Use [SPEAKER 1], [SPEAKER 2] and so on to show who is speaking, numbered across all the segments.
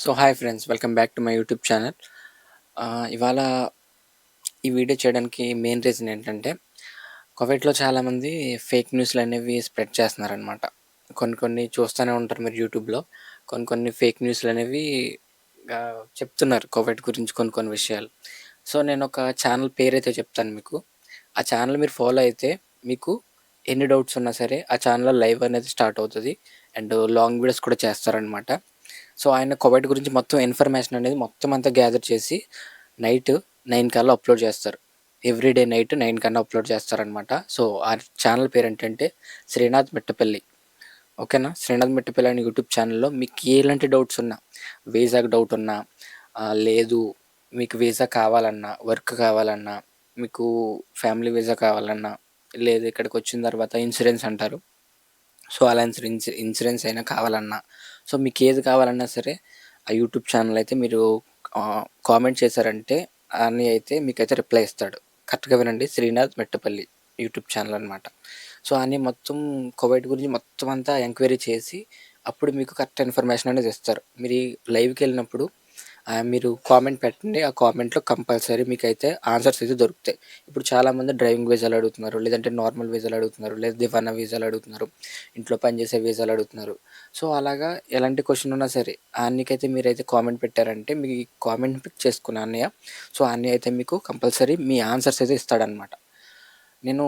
[SPEAKER 1] So hi friends welcome back to my YouTube channel ఇవాళ ఈ video చేయడానికి main reason ఏంటంటే కోవిడ్లో చాలామంది ఫేక్ న్యూస్లు అనేవి స్ప్రెడ్ చేస్తున్నారనమాట కొన్ని కొన్ని చూస్తూనే ఉంటారు మీరు యూట్యూబ్లో కొన్ని కొన్ని ఫేక్ న్యూస్లు అనేవి చెప్తున్నారు కోవిడ్ గురించి కొన్ని కొన్ని విషయాలు. సో నేను ఒక ఛానల్ పేరు అయితే చెప్తాను మీకు. ఆ ఛానల్ మీరు ఫాలో అయితే మీకు ఎన్ని డౌట్స్ ఉన్నా సరే ఆ ఛానల్లో లైవ్ అనేది స్టార్ట్ అవుతుంది. అండ్ లాంగ్ వీడియోస్ కూడా చేస్తారనమాట సో ఆయన కోవిడ్ గురించి మొత్తం ఇన్ఫర్మేషన్ అనేది మొత్తం అంతా గ్యాదర్ చేసి నైట్ నైన్ కల్లా అప్లోడ్ చేస్తారు. ఎవ్రీడే నైట్ నైన్ కన్నా అప్లోడ్ చేస్తారనమాట సో ఆ ఛానల్ పేరు ఏంటంటే శ్రీనాథ్ మిట్టపల్లి. ఓకేనా? శ్రీనాథ్ మిట్టపల్లి అనే యూట్యూబ్ ఛానల్లో మీకు ఎలాంటి డౌట్స్ ఉన్నా వీసాకి డౌట్ ఉన్నా లేదు మీకు వీసా కావాలన్నా వర్క్ కావాలన్నా మీకు ఫ్యామిలీ వీసా కావాలన్నా లేదు ఇక్కడికి వచ్చిన తర్వాత ఇన్సూరెన్స్ అంటారు సో అలా ఇన్సూరెన్స్ ఇన్సూరెన్స్ అయినా కావాలన్నా. సో మీకు ఏది కావాలన్నా సరే ఆ యూట్యూబ్ ఛానల్ అయితే మీరు కామెంట్ చేశారంటే అని అయితే మీకైతే రిప్లై ఇస్తాడు. కరెక్ట్గా వినండి. శ్రీనాథ్ మెట్టపల్లి యూట్యూబ్ ఛానల్ అనమాట సో అని మొత్తం కోవిడ్ గురించి మొత్తం అంతా ఎంక్వైరీ చేసి అప్పుడు మీకు కరెక్ట్ ఇన్ఫర్మేషన్ అనేది ఇస్తారు. మీరు లైవ్కి వెళ్ళినప్పుడు మీరు కామెంట్ పెట్టండి. ఆ కామెంట్లో కంపల్సరీ మీకు అయితే ఆన్సర్స్ అయితే దొరుకుతాయి. ఇప్పుడు చాలామంది డ్రైవింగ్ వీసాలు అడుగుతున్నారు లేదంటే నార్మల్ వీసాలు అడుగుతున్నారు లేదా దివానా వీసాలు అడుగుతున్నారు ఇంట్లో పనిచేసే వీసాలు అడుగుతున్నారు. సో అలాగా ఎలాంటి క్వశ్చన్ ఉన్నా సరే అన్నికైతే మీరైతే కామెంట్ పెట్టారంటే మీ కామెంట్ పిక్ చేసుకున్న అన్నయ్య. సో అన్నయ్య అయితే మీకు కంపల్సరీ మీ ఆన్సర్స్ అయితే ఇస్తాడనమాట నేను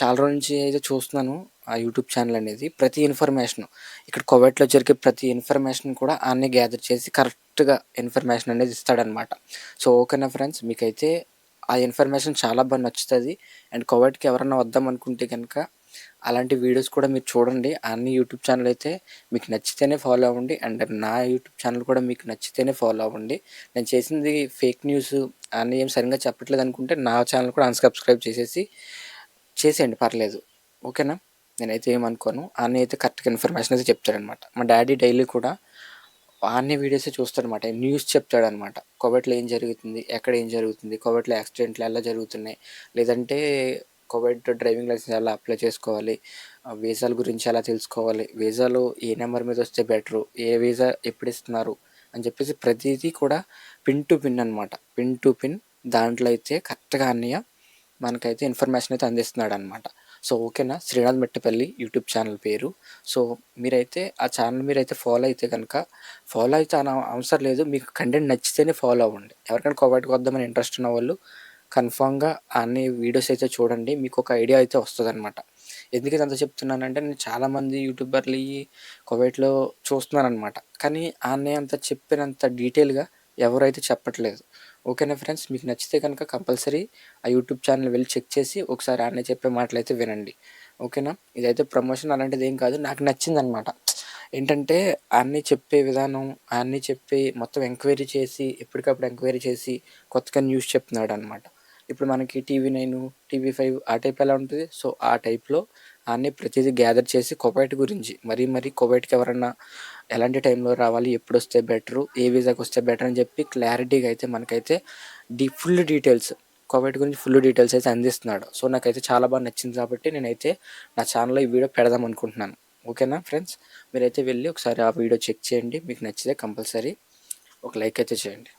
[SPEAKER 1] చాలా రోజుల నుంచి అయితే చూస్తున్నాను. ఆ యూట్యూబ్ ఛానల్ అనేది ప్రతి ఇన్ఫర్మేషన్ ఇక్కడ కోవిడ్లో జరిగే ప్రతి ఇన్ఫర్మేషన్ కూడా అన్నీ గ్యాదర్ చేసి కరెక్ట్గా ఇన్ఫర్మేషన్ అనేది ఇస్తాడనమాట. సో ఓకేనా ఫ్రెండ్స్ మీకైతే ఆ ఇన్ఫర్మేషన్ చాలా బాగా నచ్చుతుంది. అండ్ కోవిడ్కి ఎవరన్నా వద్దాం అనుకుంటే కనుక అలాంటి వీడియోస్ కూడా మీరు చూడండి. అన్ని యూట్యూబ్ ఛానల్ అయితే మీకు నచ్చితేనే ఫాలో అవ్వండి. అండ్ నా యూట్యూబ్ ఛానల్ కూడా మీకు నచ్చితేనే ఫాలో అవ్వండి. నేను చేసింది ఫేక్ న్యూస్ అన్నీ ఏం సరిగ్గా చెప్పట్లేదు అనుకుంటే నా ఛానల్ కూడా అన్సబ్స్క్రైబ్ చేసేసి చేసేయండి పర్లేదు. ఓకేనా? నేనైతే ఏమనుకోను. ఆయన అయితే కరెక్ట్గా ఇన్ఫర్మేషన్ అయితే చెప్తాడనమాట. మా డాడీ డైలీ కూడా అన్ని వీడియోస్ చూస్తాడనమాట. న్యూస్ చెప్తాడనమాట. కోవిడ్లో ఏం జరుగుతుంది ఎక్కడ ఏం జరుగుతుంది కోవిడ్లో యాక్సిడెంట్లు ఎలా జరుగుతున్నాయి లేదంటే కోవిడ్ డ్రైవింగ్ లైసెన్స్ ఎలా అప్లై చేసుకోవాలి వీసాల గురించి ఎలా తెలుసుకోవాలి వీసాలు ఏ నెంబర్ మీద వస్తే బెటరు ఏ వీసా ఎప్పుడు ఇస్తున్నారు అని చెప్పేసి ప్రతిదీ కూడా పిన్ టు పిన్ అనమాట. పిన్ టు పిన్ దాంట్లో అయితే కరెక్ట్గా అన్నయ్య మనకైతే ఇన్ఫర్మేషన్ అయితే అందిస్తున్నాడు అనమాట సో ఓకేనా? శ్రీనాథ్ మెట్టపల్లి యూట్యూబ్ ఛానల్ పేరు. సో మీరైతే ఆ ఛానల్ మీరైతే ఫాలో అయితే కనుక ఫాలో అయితే అన అవసరం లేదు. మీకు కంటెంట్ నచ్చితేనే ఫాలో అవ్వండి. ఎవరికైనా కోవిడ్కి వద్దామని ఇంట్రెస్ట్ ఉన్న వాళ్ళు కన్ఫామ్గా అన్ని వీడియోస్ అయితే చూడండి. మీకు ఒక ఐడియా అయితే వస్తుంది అనమాట ఎందుకు అంత చెప్తున్నానంటే నేను చాలామంది యూట్యూబర్లు ఈ కోవిడ్లో చూస్తున్నాను అనమాట కానీ ఆనే అంత చెప్పినంత డీటెయిల్గా ఎవరైతే చెప్పట్లేదు. ఓకేనా ఫ్రెండ్స్? మీకు నచ్చితే కనుక కంపల్సరీ ఆ యూట్యూబ్ ఛానల్ వెళ్ళి చెక్ చేసి ఒకసారి ఆయన చెప్పే మాటలు అయితే వినండి. ఓకేనా? ఇదైతే ప్రమోషన్ అలాంటిది ఏం కాదు. నాకు నచ్చింది అనమాట ఏంటంటే అన్నీ చెప్పే విధానం అన్నీ చెప్పి మొత్తం ఎంక్వైరీ చేసి ఎప్పటికప్పుడు ఎంక్వైరీ చేసి కొత్తగా న్యూస్ చెప్తున్నాడు అనమాట ఇప్పుడు మనకి టీవీ నైన్ టీవీ ఫైవ్ ఆ టైప్ ఎలా ఉంటుంది? సో ఆ టైప్లో అన్నీ ప్రతిదీ గ్యాదర్ చేసి కోవైట్ గురించి. మరీ మరీ కోవైట్కి ఎవరన్నా ఎలాంటి టైంలో రావాలి ఎప్పుడు వస్తే బెటరు ఏ వీసాకి వస్తే బెటర్ అని చెప్పి క్లారిటీగా అయితే మనకైతే డీ ఫుల్ డీటెయిల్స్ కోవిడ్ గురించి ఫుల్ డీటెయిల్స్ అయితే అందిస్తున్నాడు. సో నాకైతే చాలా బాగా నచ్చింది కాబట్టి నేనైతే నా ఛానల్లో ఈ వీడియో పెడదాం అనుకుంటున్నాను. ఓకేనా ఫ్రెండ్స్ మీరైతే వెళ్ళి ఒకసారి ఆ వీడియో చెక్ చేయండి. మీకు నచ్చితే కంపల్సరీ ఒక లైక్ అయితే చేయండి.